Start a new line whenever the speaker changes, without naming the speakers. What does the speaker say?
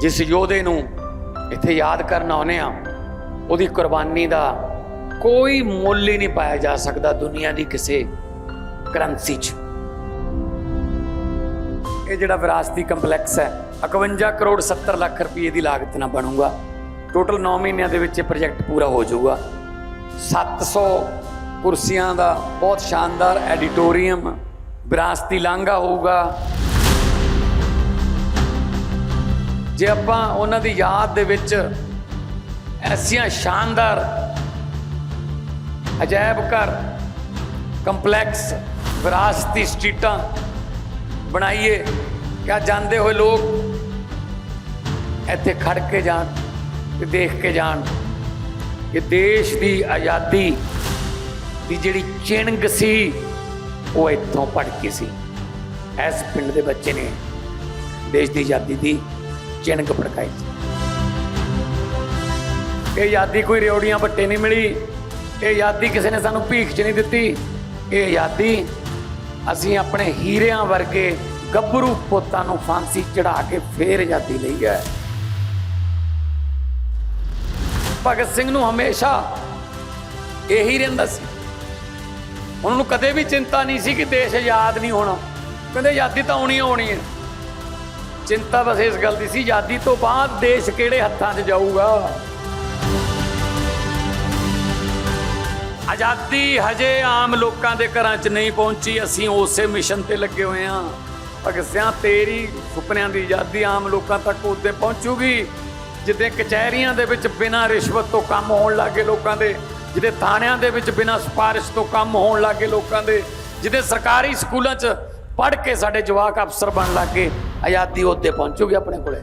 ਜਿਸ ਯੋਧੇ ਨੂੰ ਇੱਥੇ ਯਾਦ ਕਰਨ ਆਉਨੇ ਆ ਉਹਦੀ ਕੁਰਬਾਨੀ ਦਾ ਕੋਈ ਮੁੱਲ ਹੀ ਨਹੀਂ ਪਾਇਆ ਜਾ ਸਕਦਾ ਦੁਨੀਆ ਦੀ ਕਿਸੇ ਕਰੰਸੀ 'ਚ। ਇਹ ਜਿਹੜਾ ਵਿਰਾਸਤੀ ਕੰਪਲੈਕਸ ਹੈ 51 ਕਰੋੜ 70 ਲੱਖ ਰੁਪਏ ਦੀ ਲਾਗਤ ਨਾਲ ਬਣੂਗਾ। ਟੋਟਲ 9 ਮਹੀਨਿਆਂ ਦੇ ਵਿੱਚ ਇਹ ਪ੍ਰੋਜੈਕਟ ਪੂਰਾ ਹੋ ਜਾਊਗਾ। 700 ਕੁਰਸੀਆਂ ਦਾ ਬਹੁਤ ਸ਼ਾਨਦਾਰ ਐਡੀਟੋਰੀਅਮ, ਵਿਰਾਸਤੀ ਲਾਂਘਾ ਹੋਊਗਾ। ਜੇ ਆਪਾਂ ਉਹਨਾਂ ਦੀ ਯਾਦ ਦੇ ਵਿੱਚ ਐਸੀਆਂ ਸ਼ਾਨਦਾਰ, ਅਜਾਇਬ ਘਰ, ਕੰਪਲੈਕਸ, ਵਿਰਾਸਤੀ ਸਟਰੀਟਾਂ ਬਣਾਈਏ ਕਿ ਜਾਂਦੇ ਹੋਏ ਲੋਕ ਇੱਥੇ ਖੜ ਕੇ ਜਾਣ ਤੇ ਦੇਖ ਕੇ ਜਾਣ ਕਿ ਦੇਸ਼ ਦੀ ਆਜ਼ਾਦੀ ਦੀ ਜਿਹੜੀ ਚਿੰਗ ਸੀ, ਉਹ ਇੱਥੋਂ ਪੜਕੀ ਸੀ। ਇਸ ਪਿੰਡ ਦੇ ਬੱਚੇ ਨੇ ਦੇਸ਼ ਦੀ ਆਜ਼ਾਦੀ ਦੀ ਚਿਣਕ ਪੜਕਾਈ ਇਹ ਆਜ਼ਾਦੀ ਕੋਈ ਰਿਓੜੀਆਂ ਵੱਟੇ ਨਹੀਂ ਮਿਲੀ। ਇਹ ਆਜ਼ਾਦੀ ਕਿਸੇ ਨੇ ਸਾਨੂੰ ਭੀਖ 'ਚ ਨਹੀਂ ਦਿੱਤੀ। ਇਹ ਆਜ਼ਾਦੀ ਅਸੀਂ ਆਪਣੇ ਹੀਰਿਆਂ ਵਰਗੇ ਗੱਭਰੂ ਪੁੱਤਾਂ ਨੂੰ ਫਾਂਸੀ ਚੜਾ ਕੇ ਫੇਰ ਆਜ਼ਾਦੀ ਲਈ ਹੈ। ਭਗਤ ਸਿੰਘ ਨੂੰ ਹਮੇਸ਼ਾ ਇਹੀ ਰਹਿੰਦਾ ਸੀ। ਉਹਨਾਂ ਨੂੰ ਕਦੇ ਵੀ ਚਿੰਤਾ ਨਹੀਂ ਸੀ ਕਿ ਦੇਸ਼ ਆਜ਼ਾਦ ਨਹੀਂ ਹੋਣਾ। ਕਹਿੰਦੇ ਆਜ਼ਾਦੀ ਤਾਂ ਆਉਣੀ ਆਉਣੀ ਹੈ ਚਿੰਤਾ ਬਸ ਇਸ ਗੱਲ ਦੀ ਸੀ, ਆਜ਼ਾਦੀ ਤੋਂ ਬਾਅਦ ਦੇਸ਼ ਕਿਹੜੇ ਹੱਥਾਂ 'ਚ ਜਾਊਗਾ? ਆਜ਼ਾਦੀ ਹਜੇ ਆਮ ਲੋਕਾਂ ਦੇ ਘਰਾਂ 'ਚ ਨਹੀਂ ਪਹੁੰਚੀ, ਅਸੀਂ ਉਸੇ ਮਿਸ਼ਨ ਤੇ ਲੱਗੇ ਹੋਏ ਹਾਂ। ਭਗਤ ਸਿਆਂ ਤੇਰੀ ਸੁਪਨਿਆਂ ਦੀ ਆਜ਼ਾਦੀ ਆਮ ਲੋਕਾਂ ਤੱਕ ਉਦੋਂ ਪਹੁੰਚੂਗੀ, ਜਿੱਦੇ ਕਚਹਿਰੀਆਂ ਦੇ ਵਿੱਚ ਬਿਨਾਂ ਰਿਸ਼ਵਤ ਤੋਂ ਕੰਮ ਹੋਣ ਲੱਗੇ ਲੋਕਾਂ ਦੇ ਜਿਹਦੇ ਥਾਣਿਆਂ ਦੇ ਵਿੱਚ ਬਿਨਾਂ ਸਿਫਾਰਿਸ਼ ਤੋਂ ਕੰਮ ਹੋਣ ਲੱਗੇ ਲੋਕਾਂ ਦੇ ਜਿਹਦੇ ਸਰਕਾਰੀ ਸਕੂਲਾਂ 'ਚ ਪੜ੍ਹ ਕੇ ਸਾਡੇ ਜਵਾਕ ਅਫਸਰ ਬਣ ਲੱਗੇ। ਆਜ਼ਾਦੀ ਉੱਤੇ ਪਹੁੰਚੂਗੀ ਆਪਣੇ ਕੋਲੇ।